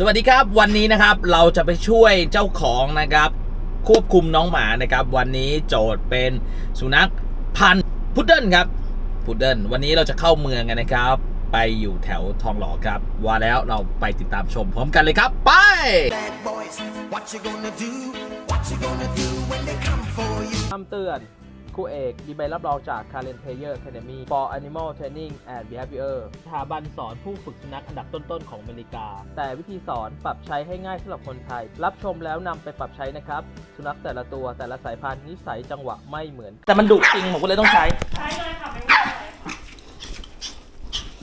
สวัสดีครับวันนี้นะครับเราจะไปช่วยเจ้าของนะครับ ควบคุมน้องหมานะครับ วันนี้โจทย์เป็นสุนัขพันธุ์พุดเดิ้ลครับพุดเดิ้ลวันนี้เราจะเข้าเมืองกันนะครับ ไปอยู่แถวทองหล่อครับ ว่าแล้วเราไปติดตามชมพร้อมกันเลยครับ ไป bad boys. What you gonna do? What you gonna do when they come for you? คำเตือน ครูเอกมีใบรับรองจาก Karen Player Academy for Animal Training and Behavior สถาบันสอนผู้ฝึกสุนัขอันดับต้นๆของอเมริกา แต่วิธีสอนปรับใช้ให้ง่ายสำหรับคนไทย รับชมแล้วนำไปปรับใช้นะครับ สุนัขแต่ละตัวแต่ละสายพันธุ์นิสัยจังหวะไม่เหมือน แต่มันดุจริงผมก็เลยต้องใช้ ใช้เลยค่ะเป็นง่าย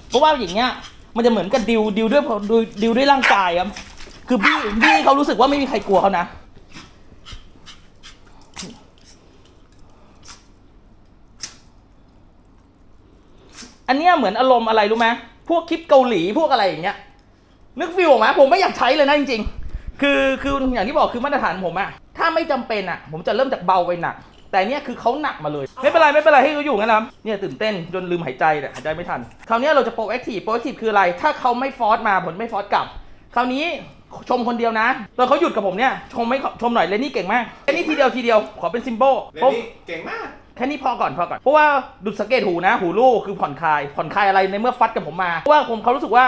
เพราะว่าอย่างเงี้ยมันจะเหมือนกับดิวดิวด้วยดิวดิวด้วยร่างกายครับ คือบี้บี้เขารู้สึกว่าไม่มีใครกลัวเขานะ อันเนี้ยเหมือนอารมณ์อะไรรู้ไหมพวกคลิปเกาหลีพวกอะไรอย่างเงี้ย นึกฟิลออกไหมผมไม่อยากใช้เลยนะจริง ๆ คือคืออย่างที่บอกคือมาตรฐานผมอะถ้าไม่จำเป็นอะผมจะเริ่มจากเบาไปหนัก แต่เนี้ยคือเขาหนักมาเลย ไม่เป็นไรไม่เป็นไรให้เขาอยู่งั้นนะครับเนี่ยตื่นเต้นจนลืมหายใจเนี่ยหายใจไม่ทัน คราวเนี้ยเราจะโปรแอคทีฟโปรแอคทีฟคืออะไร ถ้าเขาไม่ฟอสมาผมไม่ฟอสกลับ คราวนี้ชมคนเดียวนะตอนเขาหยุดกับผมเนี่ยชมไม่ชมหน่อยเลนนี่เก่งมากเลนนี่ทีเดียวทีเดียวขอเป็นซิมโบเรนนี่เก่งมาก แค่นี้พอก่อนพอก่อน เพราะว่าดูสังเกตหูนะ หูลูกคือผ่อนคลาย ผ่อนคลายอะไรในเมื่อฟัดกับผมมา เพราะว่าผมเขารู้สึกว่า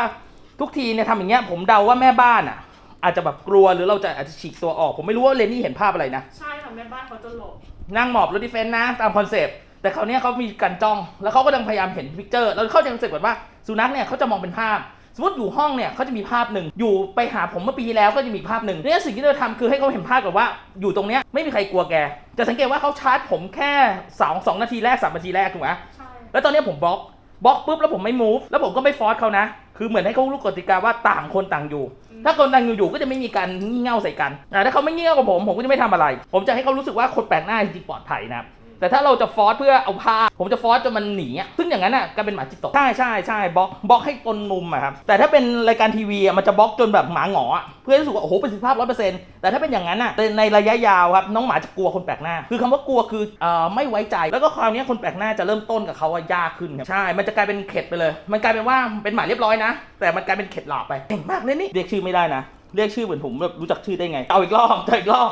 ทุกทีเนี่ยทำอย่างเงี้ยผมเดาว่าแม่บ้านอะ อาจจะแบบกลัวหรือเราจะอาจจะฉีกตัวออก ผมไม่รู้ว่าเลนนี่เห็นภาพอะไรนะ ใช่ค่ะแม่บ้านเขาจะหลบ นั่งหมอบรถดิเฟนต์นะ ตามคอนเซปต์แต่คราวเนี้ยเขามีการจ้อง แล้วเขาก็ยังพยายามเห็นพิกเจอร์ แล้วเขาจะรู้สึกแบบว่าสุนัขเนี่ยเขาจะมองเป็นภาพ สมมติอยู่ห้องเนี่ยเขาจะมีภาพหนึ่งอยู่ไปหาผมเมื่อปีที่แล้วก็จะมีอีกภาพหนึ่งเนี่ยสิ่งที่เราทำคือให้เขาเห็นภาพกับว่า อยู่ตรงเนี้ยไม่มีใครกลัวแก จะสังเกตว่าเขาชาร์จผมแค่สองสองนาทีแรกสามนาทีแรกถูกไหมใช่แล้วตอนเนี้ยผมบล็อกบล็อกปุ๊บแล้วผมไม่ move แล้วผมก็ไม่ฟอร์สเขานะ คือเหมือนให้เขารู้กติกาว่าต่างคนต่างอยู่ ถ้าคนต่างอยู่อยู่ก็จะไม่มีการงี่เง่าใส่กันอ่าถ้าเขาไม่งี่เง่ากับผมผมก็จะไม่ทำอะไร ผมจะให้เขารู้สึกว่าคนแปลกหน้าจริงๆปลอดภัยนะครับ แต่ถ้าเราจะฟอสเพื่อเอาผ้า ผมจะฟอสจนมันหนีอะซึ่งอย่างนั้นอะก็เป็นหมาจิตตกใช่ใช่ใช่บล็อกบล็อกให้ตนมุมอะครับแต่ถ้าเป็นรายการทีวีอะมันจะบล็อกจนแบบหมาหงออะเพื่อให้รู้สึกว่าโอ้โหประสิทธิภาพร้อยเปอร์เซ็นต์แต่ถ้าเป็นอย่างนั้นอะในระยะยาวครับน้องหมาจะกลัวคนแปลกหน้า คือคำว่ากลัวคือเอ่อไม่ไว้ใจ แล้วก็คราวนี้คนแปลกหน้าจะเริ่มต้นกับเขาว่ายากขึ้นครับใช่ มันจะกลายเป็นเข็ดไปเลย มันกลายเป็นว่าเป็นหมาเรียบร้อยนะ แต่มันกลายเป็นเข็ดหลาบไปเก่งมากเลยนี่เรียกชื่อไม่ได้นะเรียกชื่อเหมือนผมแบบรู้จักชื่อได้ไงเอาอีกรอบเอาอีกรอบ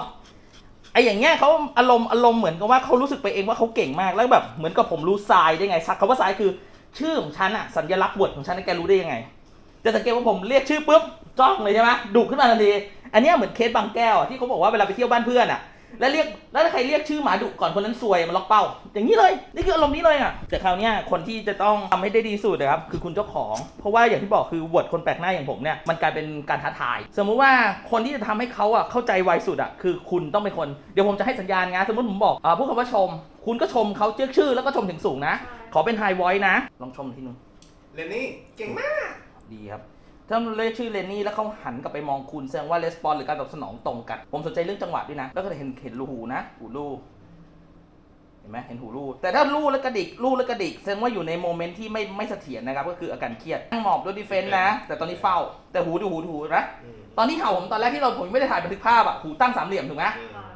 ไออย่างเงี้ยเขาอารมณ์อารมณ์เหมือนกับว่าเขารู้สึกไปเองว่าเขาเก่งมากแล้วแบบเหมือนกับผมรู้ทรายได้ไงซักคำว่าทรายคือ ชื่อของฉันอะสัญลักษณ์บทของฉันแกรู้ได้ยังไง จะสังเกตว่าผมเรียกชื่อปุ๊บจ้องเลยใช่ไหมดุขึ้นมาทันทีอันนี้เหมือนเคสบางแก้วอะที่เขาบอกว่าเวลาไปเที่ยวบ้านเพื่อนอะ แล้วเรียกแล้วถ้าใครเรียกชื่อหมาดุก่อนคนนั้นซวยมันล็อกเป้า อย่างนี้เลย นี่คืออารมณ์นี้เลยอะแต่คราวเนี้ยคนที่จะต้องทำให้ได้ดีสุดนะครับคือคุณเจ้าของ เพราะว่าอย่างที่บอกคือวดคนแปลกหน้าอย่างผมเนี่ยมันกลายเป็นการท้าทาย สมมุติว่าคนที่จะทำให้เขาอะเข้าใจไวสุดอะคือคุณต้องเป็นคนเดี๋ยวผมจะให้สัญญาณงานสมมติผมบอกอ่าพูดคำว่าชม คุณก็ชมเขาเชื่อชื่อแล้วก็ชมถึงสูงนะ ขอเป็นไฮไวท์นะ ลองชมทีนึงเรนนี่เก่งมากดีครับ ถ้าเรียกชื่อเลนนี่แล้วเขาหันกลับไปมองคุณแสดงว่าレスปอนหรือการตอบสนองตรงกัน ผมสนใจเรื่องจังหวะด้วยนะ แล้วก็เห็นเห็นรูหูนะ หูรูเห็นไหมเห็นหูรูแต่ถ้ารูแล้วกระดิกรูแล้วกระดิกแสดงว่าอยู่ในโมเมนต์ที่ไม่ไม่เสถียรนะครับ ก็คืออาการเครียดนั่งหมอบด้วยดีเฟนต์นะ แต่ตอนนี้เฝ้า แต่หูดูหูดูหูนะตอนที่เห่าผมตอนแรกที่เราผมไม่ได้ถ่ายบันทึกภาพอะหูตั้งสามเหลี่ยมถูกไหม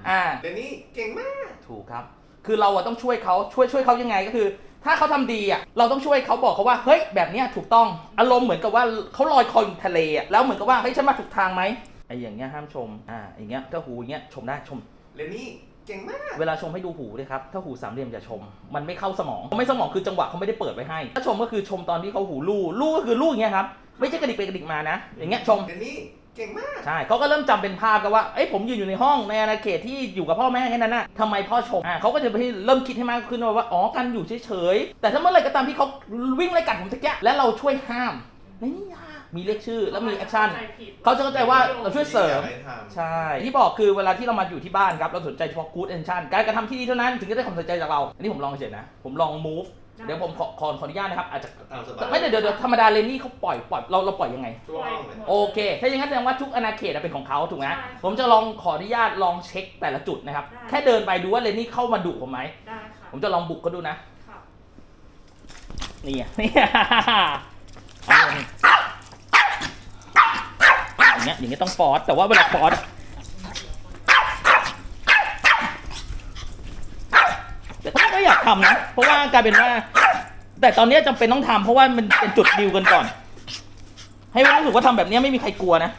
อ่าเรนนี่เก่งมาก ถูกครับ คือเราอะต้องช่วยเขาช่วยช่วยเขายังไงก็คือ ถ้าเขาทำดีอะเราต้องช่วยเขาบอกเขาว่าเฮ้ยแบบเนี้ยถูกต้องอารมณ์เหมือนกับว่าเขาลอยคออยู่ทะเลอะแล้วเหมือนกับว่าเฮ้ยฉันมาถูกทางไหมไอ้อย่างเงี้ยห้ามชมอ่าอย่างเงี้ยถ้าหูอย่างเงี้ยชมได้ชมเรนนี่เก่งมากเวลาชมให้ดูหูด้วยครับถ้าหูสามเหลี่ยมอย่าชม มันไม่เข้าสมองไม่สมองคือจังหวะเขาไม่ได้เปิดไว้ให้ ถ้าชมก็คือชมตอนที่เขาหูลู่ลู่ก็คือลู่อย่างเงี้ยครับไม่ใช่กระดิกไปกระดิกมานะ อย่างเงี้ยชมเรนนี่ เก่งมาก ใช่เขาก็เริ่มจำเป็นภาพกันว่า เอ้ยผมยืนอยู่ในห้องในอาณาเขตที่อยู่กับพ่อแม่แค่นั้นน่ะทำไมพ่อชมอ่าเขาก็จะไปเริ่มคิดให้มากขึ้นว่า อ๋อการอยู่เฉยๆ แต่ถ้าเมื่อไหร่ก็ตามที่เขาวิ่งไล่กัดผมตะเกียและเราช่วยห้ามไม่นี่ยามีเรียกชื่อแล้วมีแอคชั่น เขาจะเข้าใจว่าเราช่วยเสริมอยากให้ทำใช่ ที่บอกคือเวลาที่เรามาอยู่ที่บ้านครับ เราสนใจเฉพาะ good action การกระทำที่ดีเท่านั้นถึงจะได้ความสนใจจากเรา อันนี้ผมลองเฉยๆนะ ผมลอง move เดี๋ยวผมขอขอขออนุญาตนะครับอาจจะตามสบายไม่เดี๋ยวเดี๋ยวเดี๋ยวธรรมดาเลนนี่เขาปล่อยปล่อยเราเราปล่อยยังไงทั่วห้องเลยโอเค ถ้าอย่างนั้นแสดงว่าทุกอาณาเขตอะเป็นของเขาถูกไหมใช่ผมจะลองขออนุญาตลองเช็คแต่ละจุดนะครับ ได้ แค่เดินไปดูว่าเลนนี่เข้ามาดุผมไหม ได้ค่ะผมจะลองบุกเขาดูนะ ค่ะนี่ไงนี่ เอาเลยอย่างเงี้ยอย่างเงี้ยต้องฟอสแต่ว่าเวลาฟอสอะ ทำนะ เพราะว่ากลายเป็นว่า แต่ตอนนี้จำเป็นต้องทำ เพราะว่ามันเป็นจุดดิวกันก่อน ให้รู้สึกว่าทำแบบนี้ไม่มีใครกลัวนะ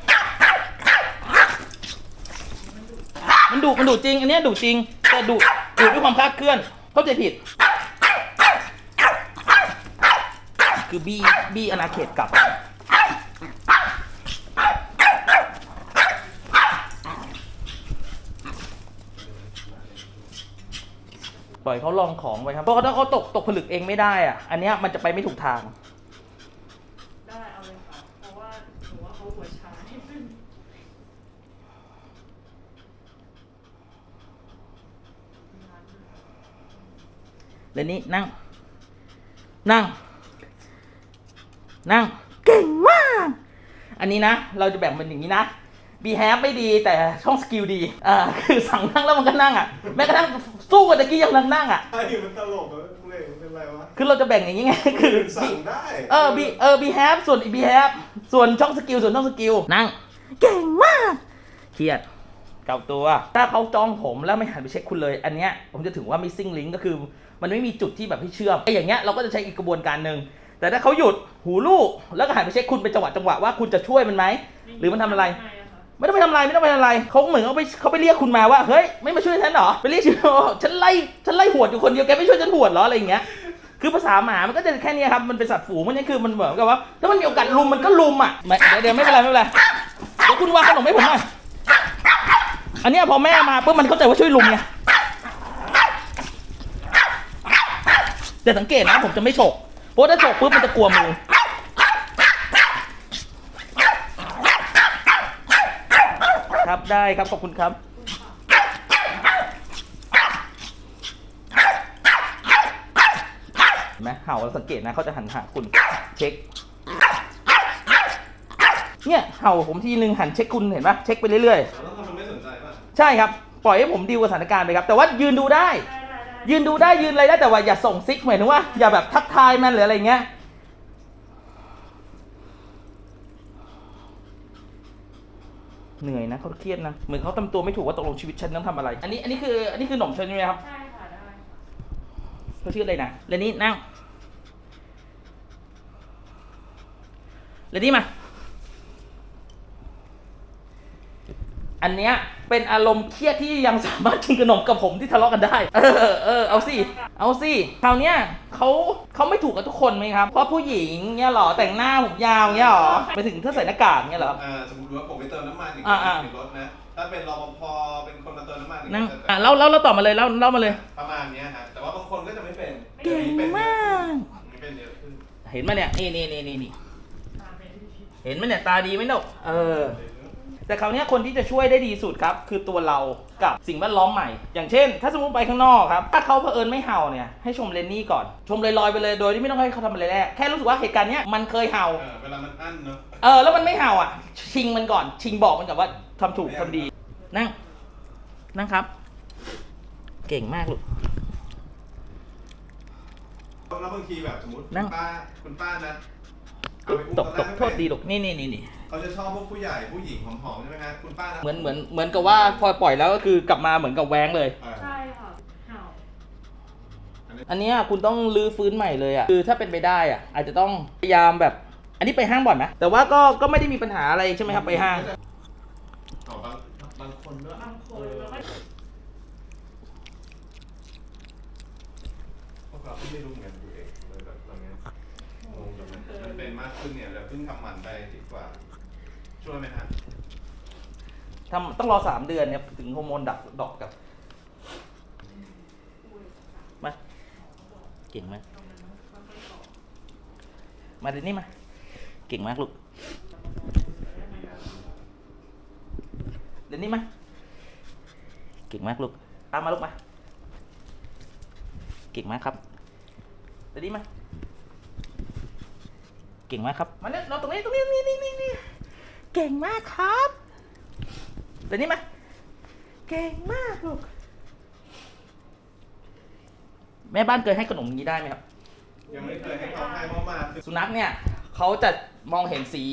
มันดุมันดุจริง อันนี้ดุจริง แต่ดุดุด้วยความคลาดเคลื่อน เข้าใจผิด คือบี้บี้อนาเขตกลับ ล่อยเขาลองของไปครับเพราะถ้าเขาตกตกผลึกเองไม่ได้อะอันเนี้ยมันจะไปไม่ถูกทาง ได้เอาเลยค่ะ เพราะว่าหนูว่าเขาหัวช้านิดนึงแล้วนี่นั่ง นั่ง นั่ง เก่งมาก อันนี้นะ เราจะแบ่งเป็นอย่างนี้นะ บีแฮปไม่ดีแต่ช่องสกิลดีอ่าคือสั่งนั่งแล้วมันก็นั่งอะแม้กระทั่งสู้กับตะกี้ยังนั่งนั่งอะไอ้มันตลกเลยกูเลยมันเป็นไรวะคือเราจะแบ่งอย่างนี้ไงคือสั่งได้เออบีเออบีแฮปส่วนอีบีแฮปส่วนช่องสกิลส่วนช่องสกิลนั่ง เก่งมากเครียดเก่าตัวถ้าเขาจ้องผมแล้วไม่หันไปเช็คคุณเลย อันเนี้ยผมจะถือว่า missing link ก็คือ มันไม่มีจุดที่แบบให้เชื่อมไอ้อย่างเงี้ยเราก็จะใช้อีกกระบวนการหนึ่งแต่ถ้าเขาหยุดหูลูกแล้วก็หันไปเช็คคุณเป็นจังหวะจังหวะว่าคุณจะช่วยมันไหมหรือมันทำอะไรทำ ไม่ต้องไปทำไรไม่ต้องไปทำไรเขาเหมือนเขาไปเขาไปเรียกคุณมาว่าเฮ้ยไม่มาช่วยฉันหรอไปเรียกฉันว่าฉันไล่ฉันไล่หวดอยู่คนเดียวแกไม่ช่วยฉันหวดเหรออะไรอย่างเงี้ยคือภาษาหมา มันก็จะแค่นี้ครับ มันเป็นสัตว์ฝูงมันนี่คือมันเหมือนกับว่า ถ้ามันมีโอกาสลุมมันก็ลุมอะไม่เดี๋ยวไม่เป็นไรไม่เป็นไร เดี๋ยวคุณวางขนมให้ผมหน่อย อันเนี้ยพอแม่มาปุ๊บมันเข้าใจว่าช่วยลุมไง แต่สังเกตนะผมจะไม่ฉก เพราะถ้าฉกปุ๊บมันจะกลัวมือ ครับ ได้ครับ ขอบคุณครับเห็นไหมเห่าเราสังเกตนะเขาจะหันหาคุณเช็ค เนี่ยเห่าผมทีนึงหันเช็คคุณเห็นปะเช็คไปเรื่อยแล้วทำมันไม่สนใจป่ะๆ ใช่ครับ ปล่อยให้ผมดีลกับสถานการณ์ไปครับ แต่ว่ายืนดูได้ได้ได้ได้ ยืนดูได้ยืนอะไรได้แต่ว่าอย่าส่งซิกหมายถึงว่าอย่าแบบทักทายมันหรืออะไรเงี้ย เหนื่อยนะเขาเครียดนะเหมือนเขาทำตัวไม่ถูกว่าตกลงชีวิตฉันต้องทำอะไร อันนี้อันนี้คืออันนี้คือหนมเชนใช่ไหมครับใช่ค่ะได้ค่ะเขาชื่ออะไรนะเรนนี่นั่งเรนนี่มา อันเนี้ยเป็นอารมณ์เครียดที่ยังสามารถกินขนมกับผมที่ทะเลาะกันได้ เออเออเอาสิ เอาสิคราวเนี้ยเขาเขาไม่ถูกกับทุกคนไหมครับ เพราะผู้หญิงเนี้ยเหรอแต่งหน้าผมยาวเนี้ยเหรอไปถึงถ้าใส่หน้ากากเนี้ยเหรอ อ่าสมมติว่าผมไปเติมน้ำมันอย่างอ่าเงี้อ่ายในรถนะ ถ้าเป็นรปภเป็นคนมาเติมน้ำมันอย่างนั่งเงี้ยจะอะเล่าเล่าเล่าต่อมาเลยเล่าเล่ามาเลย ประมาณเนี้ยฮะแต่ว่าบางคนก็จะไม่เป็นเก่งมาก ไม่เป็นเยอะขึ้นเห็นไหมเนี่ยนี่นี่นี่นี่นี่ตามไปที่พี่เห็นไหมเนี่ยตาดีไหมเนกเออ แต่คราวเนี้ยคนที่จะช่วยได้ดีสุดครับ คือตัวเรากับสิ่งแวดล้อมใหม่ อย่างเช่น ถ้าสมมติไปข้างนอกครับ ถ้าเขาเผอิญไม่เห่าเนี่ย ให้ชมเลนนี่ก่อน ชมลอยๆไปเลย โดยที่ไม่ต้องให้เขาทำอะไรแรก แค่รู้สึกว่าเหตุการณ์เนี้ยมันเคยเห่า เออเวลามันอั้นเนอะเออ แล้วมันไม่เห่าอะ ชิงมันก่อน ชิงบอกมันก่อนว่าทำถูกทำดี นั่ง นั่งครับ เก่งมากลูก แล้วบางทีแบบสมมตินั่งคุณป้าคุณป้านะเอาไปอุ้มตกอนตแรกไม่โทษดีลูก นี่นี่นี่นี่ เขาจะชอบพวกผู้ใหญ่ผู้หญิงผอมๆใช่ไหมฮะคุณป้านะเหมือนเหมือนเหมือนกับว่าพอปล่อยแล้วก็คือกลับมาเหมือนกับแว้งเลยเออใช่ค่ะเห่าอันเนี้ยคุณต้องรื้อฟื้นใหม่เลยอะคือถ้าเป็นไปได้อะอาจจะต้องพยายามแบบ อันนี้ไปห้างบ่อยไหมแต่ว่าก็ก็ไม่ได้มีปัญหาอะไรใช่ไหมครับไปห้าง อ๋อบางบางคนด้วยบางคนแล้วก็พวกเราก็ไม่รู้เหมือนกันตัวเองเลยแบบตอนเนี้ยงงกับมันมันเป็นมากขึ้นเนี่ยแล้วเพิ่งทำหมันไปดีกว่า ช่วยไหมฮะทำต้องรอสามเดือนเนี่ยถึงฮอร์โมนดักดอกกับมาเก่งมากมาเดี๋ยวนี้มา เก่งมากลูกเดี๋ยวนี้มาเก่งมากลูกตามมาลูกมาเก่งมากครับเดี๋ยวนี้มาเก่งมากครับมาเนี่ยนอนตรงนี้ตรงนี้นี่นี่นี่ เก่งมากครับเดี๋ยวนี้มา เก่งมากลูก แม่บ้านเคยให้ขนมอย่างนี้ได้ไหมครับ ยังไม่เคยให้เขาให้เพราะมาคือสุนัขเนี่ยเขาจะมองเห็นสี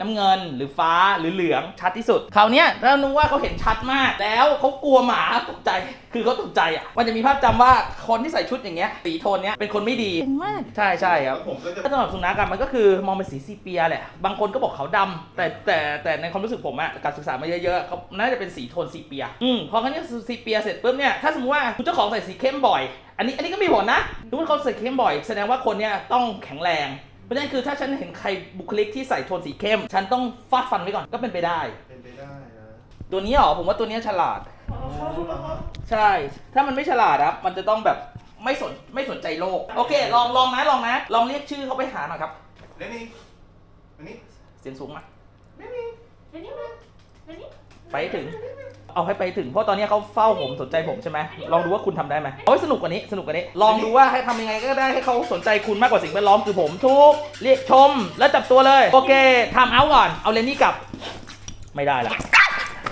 น้ำเงินหรือฟ้าหรือเหลืองชัดที่สุดคราวเนี้ยถ้านึกว่าเขาเห็นชัดมาก แล้วเขากลัวหมาตกใจคือเขาตกใจอะมันจะมีภาพจำว่าคนที่ใส่ชุดอย่างเงี้ยสีโทนเนี้ยเป็นคนไม่ดีมากใช่ใช่ครับผมก็จะถ้าสำหรับสุนัขอะมันก็คือมองเป็นสีซีเปียแหละบางคนก็บอกขาวดำแต่แต่แต่ในความรู้สึกผมอะการศึกษามาเยอะๆเขาน่าจะเป็นสีโทนซีเปียอืมพอเขาเนี่ยซีเปียเสร็จปุ๊บเนี่ยถ้าสมมติว่าคุณเจ้าของใส่สีเข้มบ่อยอันนี้อันนี้ก็มีผลนะสมมติเขาใส่เข้มบ่อย แสดงว่าคนเนี่ยต้องแข็งแรง เพราะฉะนั้นคือถ้าฉันเห็นใครบุคลิกที่ใส่โทนสีเข้ม ฉันต้องฟาดฟันไว้ก่อนก็เป็นไปได้ เป็นไปได้นะตัวนี้เหรอผมว่าตัวเนี้ยฉลาดอ๋อเขาเขาเขาใช่ ถ้ามันไม่ฉลาดครับ มันจะต้องแบบไม่สนไม่สนใจโลก โอเค ลองลองนะลองนะ ลองเรียกชื่อเขาไปหาหน่อยครับเล่นนี่อันนี้เสียงสูงมาเดี๋ยวนี้มาเดี๋ยวนี้ ไปให้ถึง เอาให้ไปถึงเพราะตอนนี้เขาเฝ้าผมสนใจผมใช่ไหมลองดูว่าคุณทำได้ไหมเอาให้สนุกกว่านี้สนุกกว่านี้ ลองดูว่าให้ทำยังไงก็ได้ให้เขาสนใจคุณมากกว่าสิ่งแวดล้อมคือผมทุกเรียกชมแล้วจับตัวเลย โอเคทำเอาก่อนเอาเลนนี่กลับ ไม่ได้ละ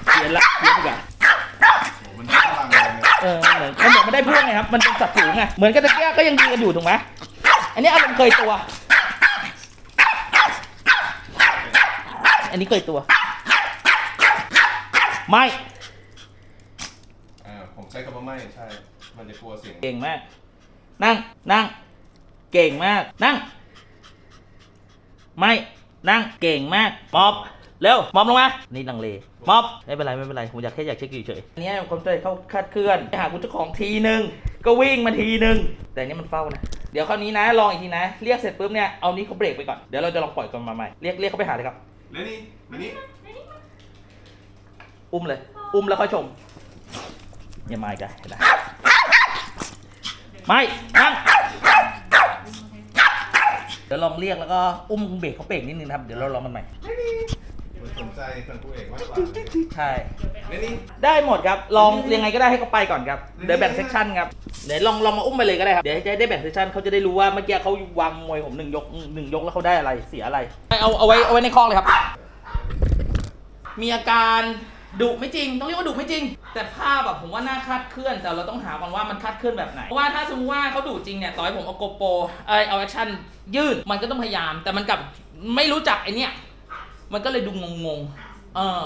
เปลี่ยนละเปลี่ยนดีกว่า โหมันพลังเลยเนี่ยเออมันเหมือนมันเหมือนมันได้เพื่อนไงครับ มันเป็นสัตว์สูงไง เหมือนกับตะเกียก็ยังดีกันอยู่ถูกไหมอันนี้อารมณ์เคยตัว อันนี้เคยตัว ไม่ อ่าผมใช้คำว่าไม่ใช่ มันจะกลัวเสียงเก่งมาก นั่ง นั่ง เก่งมาก นั่ง ไม่ นั่ง เก่งมาก มอบ เร็ว มอบลงมา นี่ลังเล มอบ ไม่เป็นไร ไม่เป็นไร ผมอยากแค่อยากเช็คเฉยๆอันนี้คนเคยเข้าคาดเคลื่อนไปหาคุณเจ้าของทีนึง ก็วิ่งมาทีนึง แต่อันนี้มันเฝ้านะ เดี๋ยวคราวนี้นะ ลองอีกทีนะ เรียกเสร็จปุ๊บเนี่ย เอานี้เขาเบรกไปก่อน เดี๋ยวเราจะลองปล่อยกันมาใหม่ เรียกเรียกเขาไปหาเลยครับเล่นนี่อันนี้ อุ้มเลย อุ้มแล้วค่อยชมอย่ามาอีกอะเห็นไหมไม่นั่งเดี๋ยวลองเรียกแล้วก็อุ้มเบรกเขาเบรกนิดนึงนะครับ เดี๋ยวเราลองมันใหม่มันสนใจฟังกูเอกมากกว่าใช่เล่นนี่ ได้หมดครับ ลองยังไงก็ได้ให้เขาไปก่อนครับ เดี๋ยวแบ่งเซกชันครับ เดี๋ยวลองลองมาอุ้มไปเลยก็ได้ครับ เดี๋ยวจะได้แบ่งเซกชันเขาจะได้รู้ว่าเมื่อกี้เขาวางมวยผมหนึ่งยกหนึ่งยกแล้วเขาได้อะไรเสียอะไร เอาเอาไว้เอาไว้ในคอกเลยครับ มีอาการ ดุไม่จริง ต้องเรียกว่าดุไม่จริง แต่ภาพแบบผมว่าน่าคลาดเคลื่อน แต่เราต้องหาก่อนว่ามันคลาดเคลื่อนแบบไหน เพราะว่าถ้าสมมติว่าเขาดุจริงเนี่ย ต่อให้ผมเอาโกโปรเอยเอาแอคชั่นยื่น มันก็ต้องพยายาม แต่มันกลับไม่รู้จักไอเนี้ยมันก็เลยดูงงๆ เออ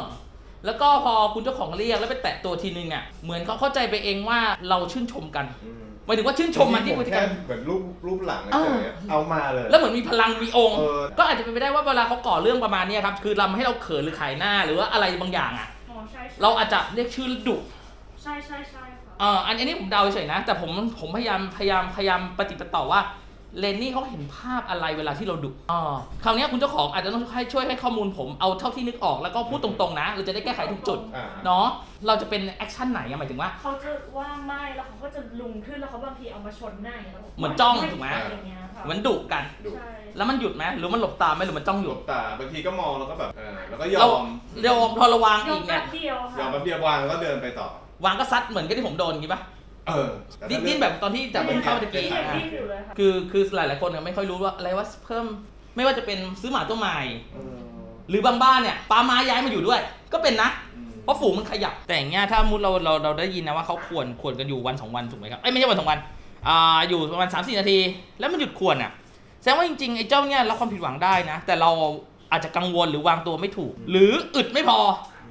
แล้วก็พอคุณเจ้าของเรียกแล้วไปแตะตัวทีนึงอะ เหมือนเขาเข้าใจไปเองว่าเราชื่นชมกันอืมหมายถึงว่าชื่นชมมันที่พฤติกรรม เหมือนรูปรูปหลังเออเฉยๆเอามาเลย แล้วเหมือนมีพลังมีองค์ เออ ก็อาจจะเป็นไปได้ว่าเวลาเขาก่อเรื่องประมาณเนี้ยครับ คือทำให้เราเขินหรือขายหน้าหรือว่าอะไรบางอย่างอะอ๋อ ใช่ใช่เราอาจจะเรียกชื่อดุใช่ใช่ใช่ค่ะเอ่ออันอันนี้ผมเดาเฉยๆนะ แต่ผมผมพยายามพยายามพยายามปฏิปต่อว่าเลนนี่เขาเห็นภาพอะไรเวลาที่เราดุอ๋อคราวเนี้ยคุณเจ้าของอาจจะต้องให้ช่วยให้ข้อมูลผมเอาเท่าที่นึกออกแล้วก็พูดตรงๆนะ เราจะได้แก้ไขถูกจุดอ่า เนาะเราจะเป็นแอคชั่นไหนอะหมายถึงว่า เขาจะว่างไม่แล้วเขาก็จะลุงขึ้นแล้วเขาบางทีเอามาชนหน้าอย่างเงี้ยแล้วเหมือนจ้องถูกไหม อะไรอย่างเงี้ย ค่ะเหมือนดุกัน ดุใช่แล้วมันหยุดไหมหรือมันหลบตาไหมหรือมันจ้องอหยยู่บตาบางทีก็มองแล้วก็แบบเออแล้วก็ยอเรามเดี๋ยวพอระวังยอีกกแป๊เนี่ยบเดียวยอมค่ะแป๊บเดียววางแล้วก็เดินไปต่อ วางก็ซัดเหมือนกับที่ผมโดนอย่างงี้ปะเออแต่ดิ้นถ้าดิ้นแบบตอนที่จับมันเข้าตะกี้ยังอะดิ้นอยู่เลยค่ะคือคือหลายๆคนเนี่ยไม่ค่อยรู้ว่าอะไรว่าเพิ่ม ไม่ว่าจะเป็นซื้อหมาตัวใหม่เออหรือบางบ้านเนี่ยป้าม้าย้ายมาอยู่ด้วย ก็เป็นนะอืมเพราะฝูงมันขยับ แต่อย่างเงี้ยถ้ามุดเราเราเราได้ยินนะว่าเขาควรควรกันอยู่วันสองวันถูกไหมครับเอ้ยไม่ใช่วันสองวัน อ่าอยู่ประมาณสามสี่นาที แล้วมันหยุดควรอะแสดงว่าจริงๆไอ้เจ้าเนี่ยรับความผิดหวังได้นะ แต่เราอาจจะกังวลหรือวางตัวไม่ถูก หรืออึดไม่พอ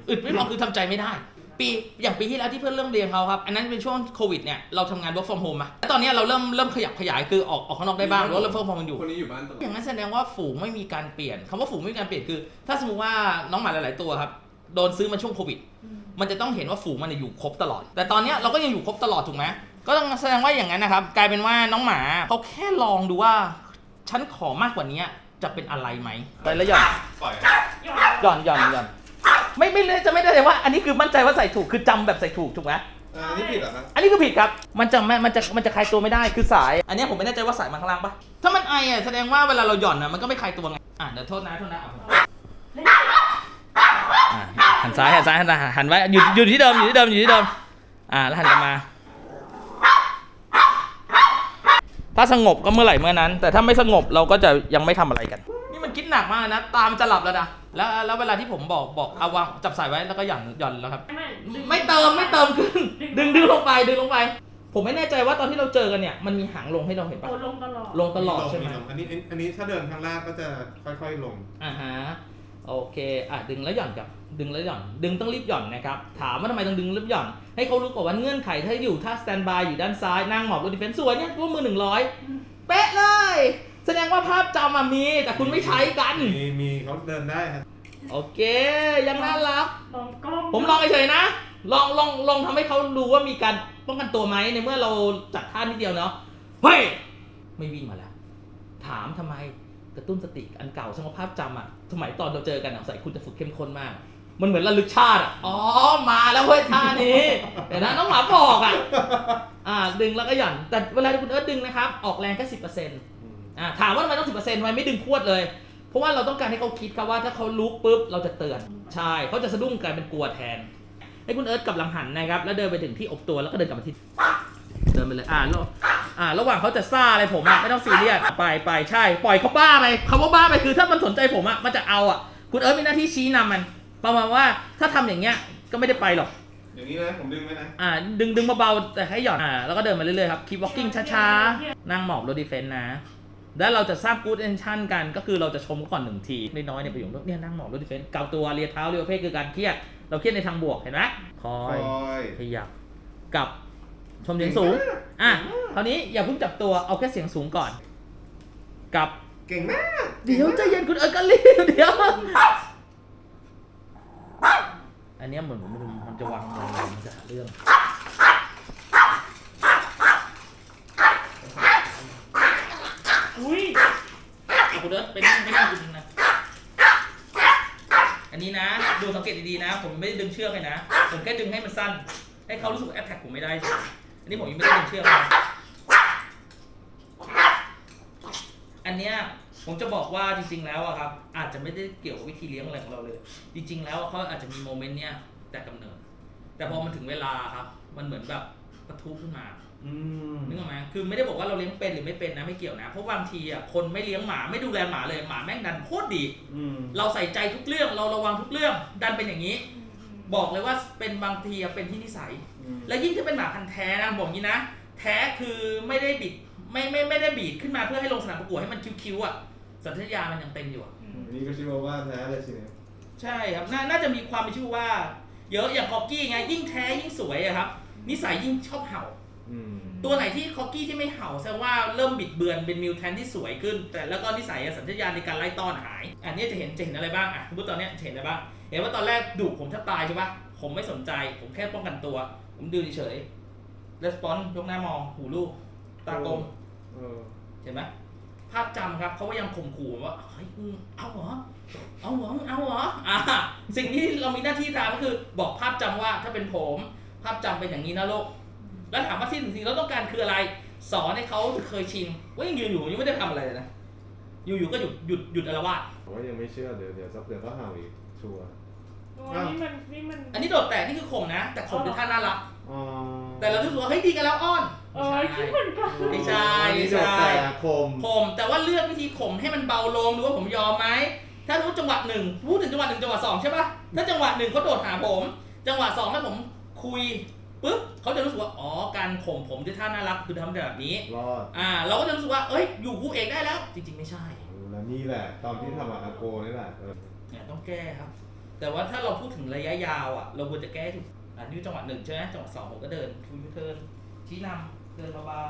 อึดไม่พอคือทำใจไม่ได้ ปีอย่างปีที่แล้วที่เพื่อนเริ่มเรียนเขาครับ อันนั้นเป็นช่วงโควิดเนี่ยเราทำงาน work from home อะแล้วตอนเนี้ยเราเริ่มเริ่มขยับขยายคือออกออกข้างนอกได้บ้างหรือว่าเริ่ม work from home กันอยู่ คนนี้อยู่บ้านตรงอย่างนั้นแสดงว่าฝูงไม่มีการเปลี่ยนคำว่าฝูงไม่มีการเปลี่ยนคือ ถ้าสมมติว่าน้องหมาหลาย ๆ ตัวครับ โดนซื้อมาช่วงโควิด มันจะต้องเห็นว่าฝูงมันเนยอยู่ครบตลอด แต่ตอนเนี้ยเราก็ยังอยู่ครบตลอดถูกไหม ก็ต้องแสดงว่าอย่างนั้นนะครับ กลายเป็นว่าน้องหมาเขาแค่ลองดูว่า ฉันขอมากกว่านี้จะเป็นอะไรไหมไปแล้วหย่อนปล่อยหย่อนหย่อนหย่อนไม่ไม่เลยจะไม่ได้เลยว่า อันนี้คือมั่นใจว่าใส่ถูกคือจำแบบใส่ถูกถูกไหมอ่านี่ผิดเหรอครับอันนี้คือผิดครับ มันจะไม่มันจะมันจะคลายตัวไม่ได้คือสาย อันเนี้ยผมไม่แน่ใจว่าสายมาข้างล่างปะถ้ามันไออะแสดงว่าเวลาเราหย่อนอะมันก็ไม่คลายตัวไงอะเดี๋ยวโทษนะโทษนะเอาอะหันซ้ายหันซ้ายหันซ้ายหันไว้อยู่อยู่ที่เดิมอยู่ที่เดิมอยู่ที่เดิมอ่าแล้วหันกลับมา ถ้าสงบก็เมื่อไหร่เมื่อนั้น แต่ถ้าไม่สงบเราก็จะยังไม่ทำอะไรกัน นี่มันคิดหนักมากนะ ตามนจะหลับแล้วนะแล้วแล้วเวลาที่ผมบอกบอกเอาวางจับสายไว้แล้วก็หย่อนหย่อนแล้วครับไม่ดึงไม่เติมไม่เติมขึ้นดึงดึงลงไปดึงลงไป ผมไม่แน่ใจว่าตอนที่เราเจอกันเนี่ยมันมีหางลงให้เราเห็นปะโอ้ลงตลอดลงตลอดใช่ไหมอันนี้อันนี้ถ้าเดินข้างล่างก็จะค่อย ๆลงอ่าฮะ โอเคอะดึงแล้วหย่อนกับดึงแล้วหย่อน ดึงต้องรีบหย่อนนะครับ ถามว่าทำไมต้องดึงรีบหย่อน ให้เขารู้ก่อนว่าเงื่อนไขถ้าอยู่ท่าสแตนบายอยู่ด้านซ้ายนั่งหมอบรถดิเฟนซ์สวยเนี่ยร่วมมือหนึ่งร้อยเป๊ะเลย แสดงว่าภาพจำอะมี แต่คุณไม่ใช้กัน มีมีเขาเดินได้ครับโอเค ยังน่ารัก ลองกล้องผมลองเฉยๆนะ ลองลองลองทำให้เขาดูว่ามีการป้องกันตัวไหมในเมื่อเราจัดท่านิดเดียวเนาะเฮ้ยไม่วิ่งมาแล้ว ถามทำไม กระตุ้นสติอันเก่าสมภาพจำอะสมัยตอนเราเจอกันอะใส่คุณจะฝึกเข้มข้นมาก มันเหมือนระลึกชาติอะอ๋อมาแล้วเว้ยท่านี้เดี๋ยวนะน้องหมาบอกอะอ่าดึงแล้วก็หย่อนแต่เวลาที่คุณเอิร์ธดึงนะครับออกแรงแค่สิบเปอร์เซ็นต์อ่าถามว่าทำไมต้องสิบเปอร์เซ็นต์ทำไมไม่ดึงพรวดเลย เพราะว่าเราต้องการให้เขาคิดครับว่าถ้าเขาลุกปุ๊บเราจะเตือนใช่เขาจะสะดุ้งกลายเป็นกลัวแทน ให้คุณเอิร์ธกลับหลังหันนะครับแล้วเดินไปถึงที่อบตัวแล้วก็เดินกลับมาที่เดินไปเลยอ่าแล้ว อ่าระหว่างเขาจะซ่าอะไรผมอะไม่ต้องซีเรียสไปไปใช่ ปล่อยเขาบ้าไปคำว่าบ้าไปคือถ้ามันสนใจผมอะมันจะเอาอะคุณเอิร์ธมีหน้าที่ชี้นำมัน ประมาณว่าถ้าทำอย่างเงี้ยก็ไม่ได้ไปหรอก อย่างนี้นะผมดึงไว้นะ อ่าดึงดึงเบาๆแต่ให้หย่อนอ่าแล้วก็เดินมาเรื่อยๆครับ keep walking ช้าๆ นั่งหมอบรถดีเฟนต์นะ แล้วเราจะสร้าง good intention กันก็คือเราจะชมก่อนหนึ่งทีน้อยๆในประโยคเนี่ยนั่งหมอบรถดีเฟนต์เกาตัวเลียเท้าเลียเพศคือการเครียด เราเครียดในทางบวกเห็นไหมคอคยอยขยับกลับ ชมเสียงสูง อะคราวนี้อย่าเพิ่งจับตัวเอาแค่เสียงสูงก่อนกลับเก่งมากเดี๋ยวใจเย็นคุณเอิร์ธก็รีบเดี๋ยว อันเนี้ยเหมือนมันมันจะวางมือมันจะหาเรื่อง อุ้ยเอาคุณเอิร์ธไปนั่งไปนั่งจริงๆนะ อันนี้นะ ดูสังเกตดีๆนะ ผมไม่ได้ดึงเชือกเลยนะ ผมแค่ดึงให้มันสั้น ให้เขารู้สึกแอ t แทกผมไม่ได้ใช่ไหมอั นนี้ผมยังไม่ได้ดึงเชือกเลยอันเนี้ยผมจะบอกว่าจริง ๆ แล้วอะครับ อาจจะไม่ได้เกี่ยวกับวิธีเลี้ยงอะไรของเราเลย จริง ๆ แล้วเขาอาจจะมีโมเมนต์เนี้ยแต่กำเนิด แต่พอมันถึงเวลาครับ มันเหมือนแบบปะทุขึ้นมาอืมนึกออกไหมคือไม่ได้บอกว่าเราเลี้ยงเป็นหรือไม่เป็นนะไม่เกี่ยวนะ เพราะบางทีอะคนไม่เลี้ยงหมาไม่ดูแลหมาเลยหมาแม่งดันโคตรดีอืมเราใส่ใจทุกเรื่องเราระวังทุกเรื่องดันเป็นอย่างนี้ บอกเลยว่าเป็นบางทีอะเป็นที่นิสัยและยิ่งถ้าเป็นหมาพันธุ์แท้นะบอกงี้นะ แท้คือไม่ได้บิดไม่ไม่ไม่ได้บีดขึ้นมาเพื่อให้ลงสนามประกวดให้มันคิ้วๆอะสัญชาตญาณมันยังเต็มอยู่อะอันนี้ก็ชื่อว่าแท้เลยสิเนี่ยใช่ครับนาน่าจะมีความเป็นชื่อว่า เยอะอย่างคอกกี้ไงยิ่งแท้ยิ่งสวยอะครับ นิสัยยิ่งชอบเห่า อืมตัวไหนที่คอกกี้ที่ไม่เห่าแสดงว่าเริ่มบิดเบือนเป็นมิวแทนที่สวยขึ้น แต่แล้วก็นิสัยสัญชาตญาณในการไล่ต้อนหาย อันนี้จะเห็นจะเห็นอะไรบ้างอะสมมติตอนเนี้ยจะเห็นอะไรบ้าง เห็นว่าตอนแรกดุผมแทบตายใช่ปะผมไม่สนใจ ผมแค่ป้องกันตัว ผมดูเฉยๆ response ยกหน้ามอง หูลูก ตากลมเออเห็นไหมภาพจำครับเขาพยายามข่มขู่ผมว่าเฮ้ยมึงเอาเหรอ เอาเหรอมึงเอาเหรออ่าสิ่งที่เรามีหน้าที่ทำก็คือ บอกภาพจำว่าถ้าเป็นผม ภาพจำเป็นอย่างนี้นะลูกแล้วถามว่าสิ่งสิ่งที่เราต้องการคืออะไร สอนให้เขาเคยชินว่ายังยืนอยู่ยังไม่ได้ทำอะไรเลยนะอยู่ๆก็หยุดหยุดหยุดอารวาสผมว่ายังไม่เชื่อเดี๋ยวเดี๋ยวสักเดี๋ยวก็เห่าอีก ชัวร์ โอ้ยนี่มันนี่มันอันนี้โดดแตะนี่คือข่มนะ แต่ข่มด้วยท่าน่ารัก อ๋อแต่เรารู้สึกว่าเฮ้ยดีกันแล้วอ้อน เออคิดเหมือนกันไม่ใช่อันนี้โดดแต่คม ข่มแต่ว่าเลือกวิธีข่มให้มันเบาลงดูว่าผมยอมไหมถ้ารู้จังหวะหนึ่งพูดถึงจังหวะหนึ่งจังหวะสองใช่ปะถ้าจังหวะหนึ่งเขาโดดหาผม จังหวะสองถ้าผมคุยปุ๊บเขาจะรู้สึกว่าอ๋อการข่มผมด้วยท่าน่ารักคือทำแบบนี้ รอดอ่า เราก็จะรู้สึกว่าเอ้ยอยู่คู่เอกได้แล้ว จริง ๆ ไม่ใช่ แล้วนี่แหละ ตอนที่ทำอาโกนี่แหละเออ เนี่ยต้องแก้ครับ แต่ว่าถ้าเราพูดถึงระยะยาวอะ เราควรจะแก้ถูกอ่านี่จังหวะหนึ่งใช่ไหมจังหวะสองผมก็เดินทูยูเทิร์นชี้นำเดินเบา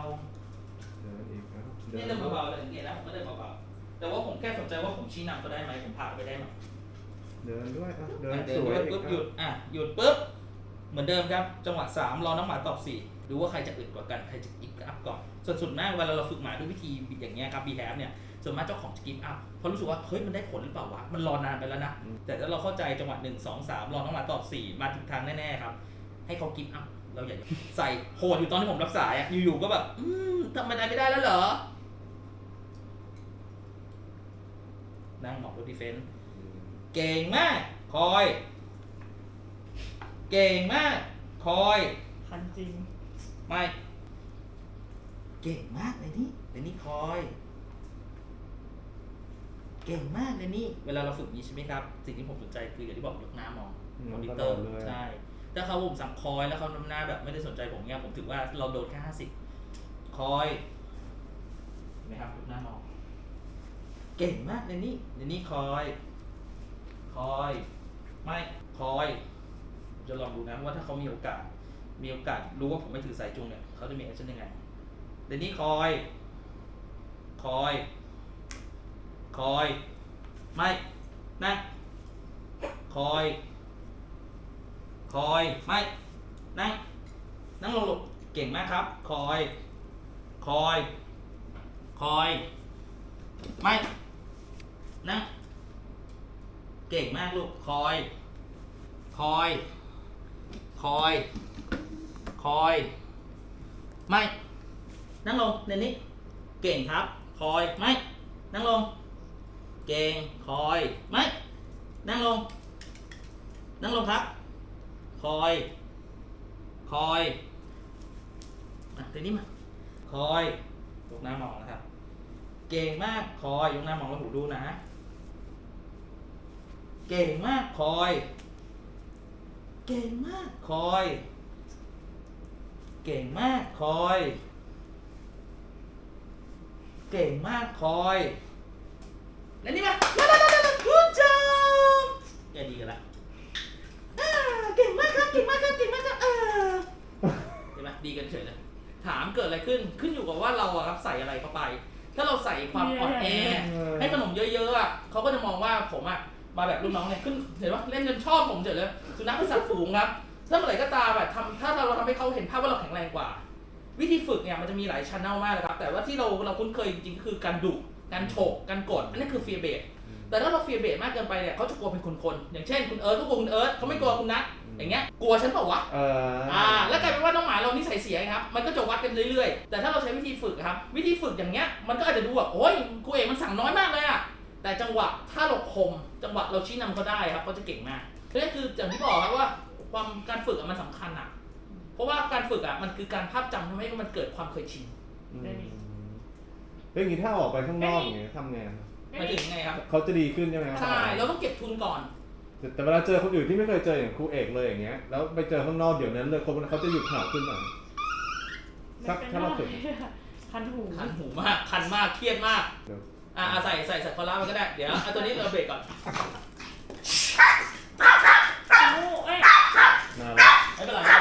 เดินอีกครับๆนี่เดินเบาๆเลยสังเกตนะผมก็เดินเบาๆแต่ว่าผมแค่สนใจว่าผมชี้นำก็ได้ไหมผมผ่านไปได้ไหม เดินด้วยอะเดินอะเดิสนวยปุ๊บอีกปุ๊บหยุด อะ หยุดปุ๊บ เหมือนเดิมครับ จังหวะสามรอน้องหมาตอบสี่ดูว่าใครจะอึดกว่ากัน ใครจะกิฟต์อัพก่อนส่วนสุดมากเวลาเราฝึกหมาด้วยวิธีอย่างเงี้ยครับบีแฮปเนี่ย ส่วนมากเจ้าของจะกิฟต์อัพเพราะรู้สึกว่าเฮ้ยมันได้ผลหรือเปล่าวะมันรอนานไปแล้วนะแต่ถ้าเราเข้าใจจังหวะหนึ่งสองสามรอน้องหมาตอบสี่มาถูกทางแน่ๆครับ ให้เขากิฟต์อัพเราอย่าใส่โหดอยู่ตอนที่ผมรับสายอะอยู่ๆก็แบบ อืมทำไมได้ไม่ได้แล้วเหรอนั่งหมอบรถดีเฟนส์เก่งมาก คอย เก่งมาก คอยคันจริง ไม่ เก่งมากเลยนี่เลยนี่คอย เก่งมากเลยนี่ เวลาเราฝึกนี้ใช่ไหมครับ สิ่งที่ผมสนใจคืออย่างที่บอกยกหน้ามองอืมมอนิกระเตโดอดร์เลยใช่ถ้าเขาผมสั่งคอยแล้วเขาทำหน้าแบบไม่ได้สนใจผมเนี่ยผมถือว่าเราโดนแค่ห้าสิบคอยเห็นไหมครับยกหน้ามอง เก่งมากเลยนี่เลยนี่คอยคคอย ไม่คอยจะลองดูนะว่าถ้าเขามีโอกาส มีโอกาสรู้ว่าผมไม่ถือสายจูงเนี่ยเขาจะมีแอคชั่นยังไงเดนนี่คอย คอย คอย ไม่นั่งคอย คอย ไม่นั่งนั่งลงลูกเก่งมากครับ คอย คอย คอย ไม่นั่งเก่งมากลูก คอย คอย คอย คอย ไม่ นั่งลงในนี้ เก่งครับ คอย ไม่ นั่งลง เก่งคอยไม่นั่งลง นั่งลงครับ คอย คอยอะเดี๋ยวนี้มา คอยยกหน้ามองนะครับ เก่งมากคอยยกหน้ามองแล้วหูดูนะ เก่งมากคอย เก่งมากคอย เก่งมากคอย เก่งมากคอย แล้วนี่มามามามามาคุณจอมแกดีกันละอ่าเก่งมากครับเก่งมากครับเก่งมากครับอ่าเห็นไหมดีกันเฉยเลยถามเกิดอะไรขึ้นขึ้นอยู่กับว่าเราอะครับใส่อะไรเข้าไป ถ้าเราใส่ความอ่อนแอให้ขนมเยอะๆอะเขาก็จะมองว่าผมอะมาแบบรุ่นน้องเนี่ยขึ้นเห็นว่าเล่นจนชอบผมเฉยเลยสุนัขเป็นสัตว์ฝูงครับถ้าเมื่อไหร่ก็ตามแบบทำถ้าเราทำให้เขาเห็นภาพว่าเราแข็งแรงกว่า วิธีฝึกเนี่ยมันจะมีหลายชั้นมากเลยครับแต่ว่าที่เราเราคุ้นเคยจริงๆก็คือการดุ การโฉกการกด อันนี้คือเฟียเบดแต่ถ้าเราเฟียเบดมากเกินไปเนี่ยเขาจะกลัวเป็นคนๆอย่างเช่นคุณเอิร์ธก็กลัวคุณเอิร์ธเขาไม่กลัวคุณนัทอย่างเงี้ยกลัวฉันเปล่าวะเอออ่า แล้วกลายเป็นว่าน้องหมาเรานิสัยเสียไงครับมันก็จะวัดกันเรื่อยๆ แต่ถ้าเราใช้วิธีฝึกอะครับ วิธีฝึกอย่างเงี้ยมันก็อาจจะดูแบบโอ้ยครูเอกมันสั่งน้อยมากเลยอะแต่จังหวะถ้าเราคมจังหวะเราชี้นำเขาได้ครับเขาจะเก่งมากนี่คืออย่างที่บอกครับว่าความการฝึกอะมันสำคัญอะเพราะว่าการฝึกอะมันคือการภาพจำทำให้มันเกิดความเคยชินอืม แล้วอย่างนี้ถ้าออกไปข้างนอกอย่างเงี้ยทำไงหมายถึงไงครับ เขาจะดีขึ้นใช่ไหมครับใช่เราต้องเก็บทุนก่อน แต่แต่เวลาเจอคนอื่นที่ไม่เคยเจออย่างครูเอกเลยอย่างเงี้ย แล้วไปเจอข้างนอกเดี๋ยวนั้นเลยคนเขาจะหยุดเห่าขึ้นมา สักถ้าเราฝึก คันหูคันหูมาก คันมาก เครียดมาก เดี๋ยวอ่าใส่ใส่สัตว์คอล่ามันก็ได้ เดี๋ยวเอาตัวนี้เราเบรกก่อนโอ้เอ้ยมาแล้วไม่เป็นไรไม่เป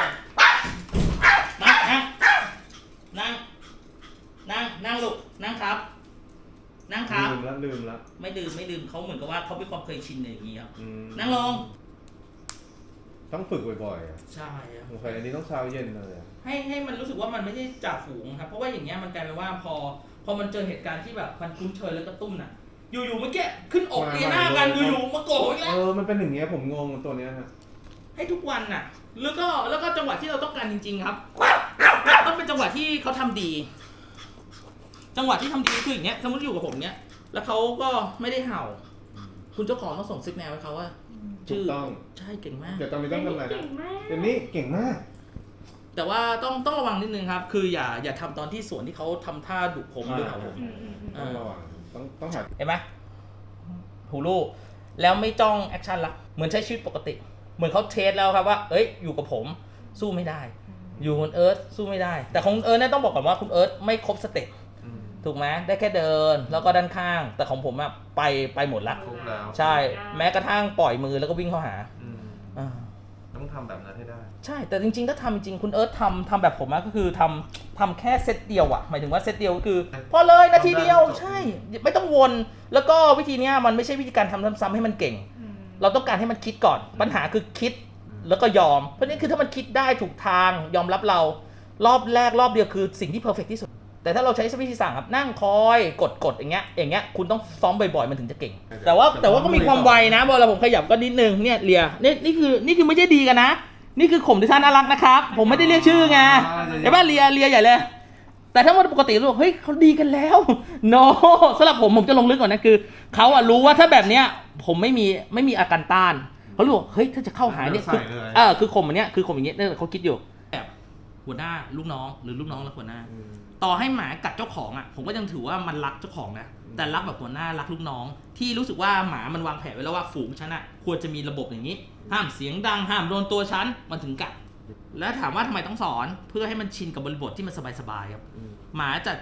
็นไรนั่งนั่งนั่ง นั่งนั่งลูกนั่งครับ นั่งครับ ลืมแล้วลืมแล้วไม่ดื่มไม่ดื่มเขาเหมือนกับว่าเขาเป็นความเคยชินอย่างนี้ครับ อืมนั่งลง ต้องฝึกบ่อยๆอะใช่ครับโอเคอันนี้ต้องเช้าเย็นเลยอะให้ให้มันรู้สึกว่ามันไม่ใช่จ่าฝูงครับ เพราะว่าอย่างเงี้ยมันกลายเป็นว่าพอ พอมันเจอเหตุการณ์ที่แบบมันคุ้นเคยแล้วกระตุ้นอะ อยู่ๆเมื่อกี้ขึ้นอกเลียหน้ากันอยู่ๆมาโกรธอีกแล้ว เออมันเป็นอย่างเงี้ยผมงงกับตัวเนี้ยฮะให้ทุกวันน่ะ แล้วก็แล้วก็จังหวะที่เราต้องการจริง ๆ ครับ ต้องเป็นจังหวะที่เขาทำดี จังหวะที่ทำดีคืออย่างเงี้ยสมมติอยู่กับผมเนี้ยแล้วเขาก็ไม่ได้เห่า คุณเจ้าของต้องส่งซิกแนลให้เขาว่า ถูกต้อง ใช่เก่งมาก เดี๋ยวตอนนี้ต้องทำอะไรเก่นะงมากเดี๋ยวนี้เก่งมาก แต่ว่าต้องต้องระวังนิดนึงครับ คืออย่าอย่าทำตอนที่สวนที่เขาทำท่าดุผมหรือเห่าผมอืมอืมอืมต้องระวังต้องต้องหัดเห็นไหมหูรูแล้วไม่จ้องแอคชั่นละเหมือนใช้ชีวิตปกติ เหมือนเขาเทสแล้วครับว่า เอ้ยอยู่กับผมสู้ไม่ได้ อยู่กับคุณเอิร์ธสู้ไม่ได้ แต่ของคุณเอิร์ธเนี่ยต้องบอกก่อนว่าคุณเอิร์ธไม่ครบสเต็ป ถูกไหมได้แค่เดินแล้วก็ด้านข้าง แต่ของผมอะไปไปหมดละครบแล้วใช่ แม้กระทั่งปล่อยมือแล้วก็วิ่งเข้าหาอืมอ่าต้องทำแบบนั้นให้ได้ ใช่ แต่จริงๆ ถ้าทำจริงคุณเอิร์ธทำทำแบบผมอะก็คือทำทำแค่เซตเดียวอะหมายถึงว่าเซตเดียวก็คือ พอเลยนาทีเดียวจบใช่ ไม่ต้องวน แล้วก็วิธีเนี้ยมันไม่ใช่วิธีการทำซ้ำๆให้มันเก่งอืมเราต้องการให้มันคิดก่อน ปัญหาคือคิดแล้วก็ยอม เพราะฉะนี้คือถ้ามันคิดได้ถูกทางยอมรับเรา รอบแรกรอบเดียวคือสิ่งที่เพอร์เฟกที่สุด แต่ถ้าเราใช้วิธีสั่งครับนั่งคอยกดกดอย่างเงี้ยอย่างเงี้ยคุณต้องซ้อมบ่อยๆมันถึงจะเก่ง แต่ว่าแต่ว่าก็มีความไวนะเวลาผมขยับก็นิดนึงเนี่ยเลียนี่นี่คือนี่คือไม่ใช่ดีกันนะ นี่คือข่มที่ท่านน่ารักนะครับ ผมไม่ได้เรียกชื่อไงเห็นป่ะเลียเลียใหญ่เลย แต่ถ้ามันปกติเราบอกเฮ้ยเขาดีกันแล้ว no สำหรับผมผมจะลงลึกก่อนนะคือเขาอะรู้ว่าถ้าแบบเนี้ยผมไม่มีไม่มีอาการต้านเขารู้ว่าเฮ้ยถ้าจะเข้าหาเนี่ยคือใส่เลยเออคือข่มอันเนี้ยคือข่มอย่างเงี้ยเนี่ยเขาคิดอยู่แบบหัวหน้าลูกน้องหรือลูกน้องและหัวหน้าอืม ต่อให้หมากัดเจ้าของอะผมก็ยังถือว่ามันรักเจ้าของนะอืมแต่รักแบบหัวหน้ารักลูกน้อง ที่รู้สึกว่าหมามันวางแผนไว้แล้วว่าฝูงฉันอะควรจะมีระบบอย่างนี้ ห้ามเสียงดังห้ามโดนตัวฉันมันถึงกัด แล้วถามว่าทำไมต้องสอนเพื่อให้มันชินกับบริบทที่มันสบายๆครับอืมหมาจะ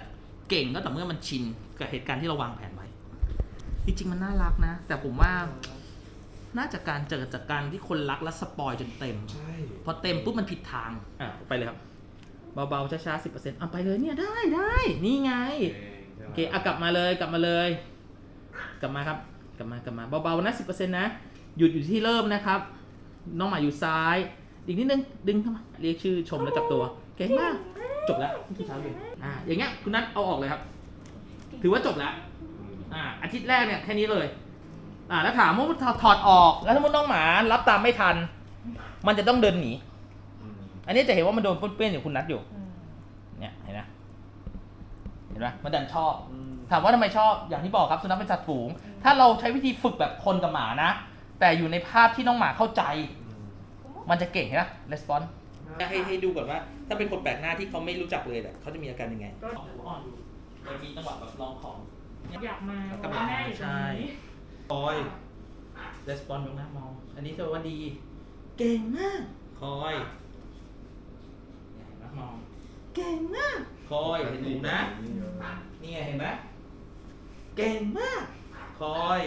เก่งก็ต่อเมื่อมันชินกับเหตุการณ์ที่เราวางแผนไว้จริงๆมันน่ารักนะ แต่ผมว่าน่าจะการเจอจากการที่คนรักและสปอยจนเต็มใช่พอเต็มปุ๊บมันผิดทางอะไปเลยครับ เบาๆช้าๆสิบเปอร์เซ็นต์อะไปเลยเนี่ยได้ได้นี่ไงโอเคอะกลับมาเลยกลับมาเลย กลับมาครับ กลับมากลับมาเบาๆนะสิบเปอร์เซ็นต์นะหยุดอยู่ที่เริ่มนะครับ น้องหมาอยู่ซ้าย อีกนิดนึงดึงเข้ามาเรียกชื่อชมแล้วจับตัวเก่งมากจบแล้วที่เช้าอยู่อ่าอย่างเงี้ยคุณนัทเอาออกเลยครับ ถือว่าจบแล้วอ่าอาทิตย์แรกเนี่ยแค่นี้เลยอ่าแล้วถามว่าถอดถอดออกแล้วถ้ามุดน้องหมารับตามไม่ทัน มันจะต้องเดินหนี อันนี้จะเห็นว่ามันโดนป้วนเปี้ยนอยู่คุณนัทอยู่ เนี่ยเห็นไหมเห็นไหมมันดันชอบ ถามว่าทำไมชอบ อย่างที่บอกครับสุนัขเป็นสัตว์ฝูง ถ้าเราใช้วิธีฝึกแบบคนกับหมานะ แต่อยู่ในภาพที่น้องหมาเข้าใจ มันจะเก่งเห็นไหมレスปอนให้ให้ดูก่อนว่า ถ้าเป็นคนแปลกหน้าที่เขาไม่รู้จักเลยเนี่ยเขาจะมีอาการยังไงอ่อนมันมีจังหวะแบบลองของ อยากมา กับ เพราะว่าแม่อยู่ตรง ใช่ นี้ คอยレスปอนยกหน้ามอง อันนี้ถือว่าดี เก่งมาก คอยเนี่ย เก่งมาก คอยเห็นหนูนะนี่ไงเห็นไหมเก่งมาก คอย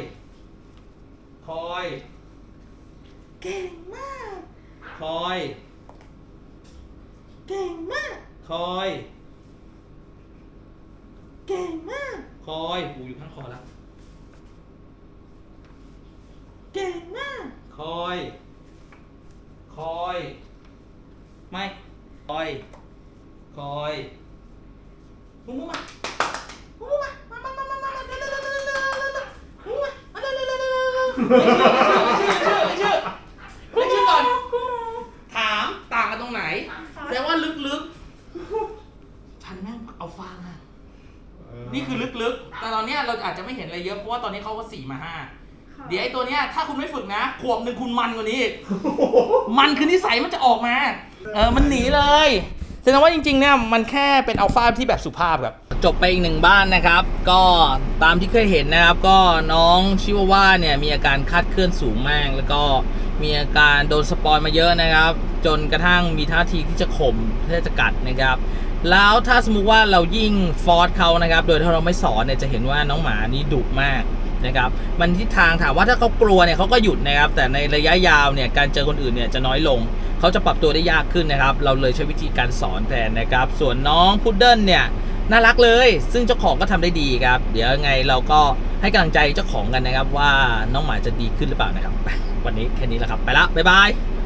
คอย เก่งมาก คอย เก่งมาก คอย เก่งมาก คอยหูอยู่ข้างคอแล้ว เก่งมาก คอย คอย ไม่ คอย คอยมุมมามุมมา มามามามามาเร็วเร็วเร็วเร็วเร็วเร็วมุมมามาเร็วเร็วเร็วเร็วเร็วเร็วเรียกชื่อเรียกชื่อเรียกชื่อเรียกชื่อก่อน ถามต่างกันตรงไหน แสดงว่าลึกๆ ฉันแม่งเอาฟางอะนี่คือลึกๆ แต่ตอนเนี้ยเราอาจจะไม่เห็นอะไรเยอะ เพราะว่าตอนนี้เขาก็สี่มาห้า เดี๋ยวไอ้ตัวเนี้ยถ้าคุณไม่ฝึกนะขวบหนึ่งคุณมันกว่านี้อีกมันคือนิสัยมันจะออกมา เออมันหนีเลย แสดงว่าจริงๆเนี่ยมันแค่เป็นอัลฟาที่แบบสุภาพครับ จบไปอีกหนึ่งบ้านนะครับ ก็ตามที่เคยเห็นนะครับ ก็น้องชิวาว่าเนี่ยมีอาการคาดเคลื่อนสูงมาก แล้วก็มีอาการโดนสปอยมาเยอะนะครับ จนกระทั่งมีท่าทีที่จะข่มที่จะกัดนะครับ แล้วถ้าสมมุติว่าเรายิ่งฟอร์สเขานะครับ โดยถ้าเราไม่สอนเนี่ยจะเห็นว่าน้องหมานี่ดุมาก นะครับ มันทิศทางถามว่าถ้าเขากลัวเนี่ยเขาก็หยุดนะครับ แต่ในระยะยาวเนี่ยการเจอคนอื่นเนี่ยจะน้อยลง เขาจะปรับตัวได้ยากขึ้นนะครับ เราเลยใช้วิธีการสอนแทนนะครับ ส่วนน้องพุดเดิ้ลเนี่ยน่ารักเลย ซึ่งเจ้าของก็ทำได้ดีครับ เดี๋ยวยังไงเราก็ให้กำลังใจเจ้าของกันนะครับ ว่าน้องหมาจะดีขึ้นหรือเปล่านะครับ วันนี้แค่นี้แหละครับ ไปละบ๊ายบาย